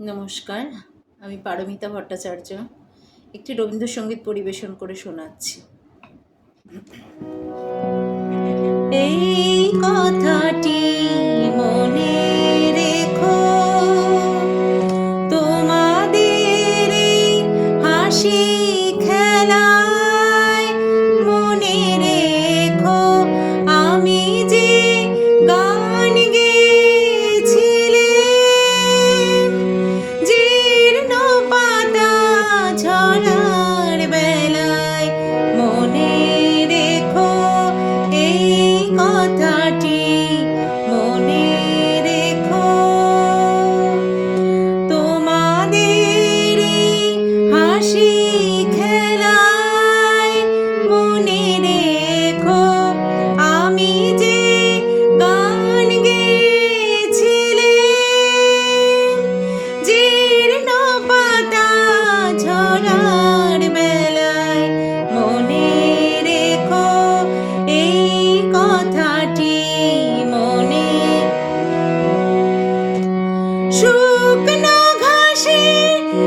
নমস্কার আমি পারমিতা ভট্টাচার্য একটি রবীন্দ্রসঙ্গীত পরিবেশন করে শোনাচ্ছি। এই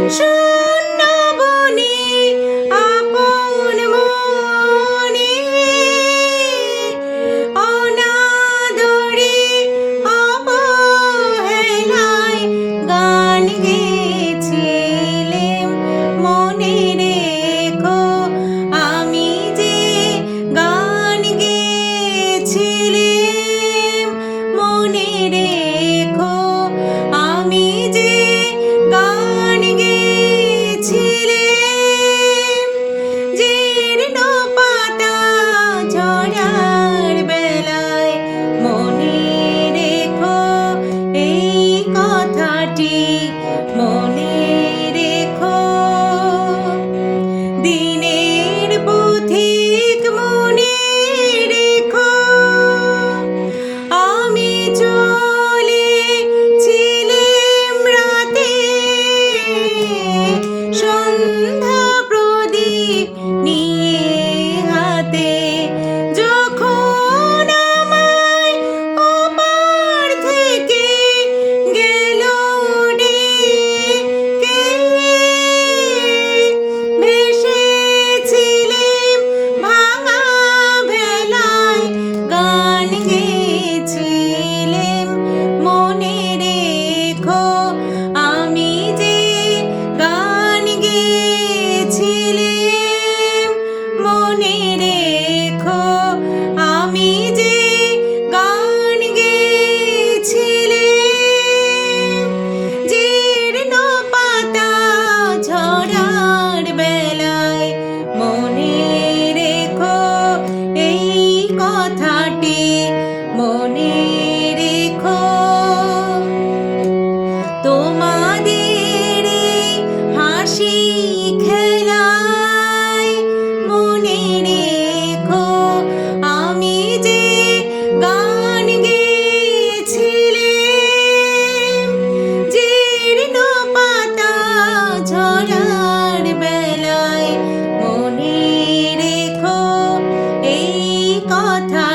show.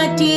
কাটি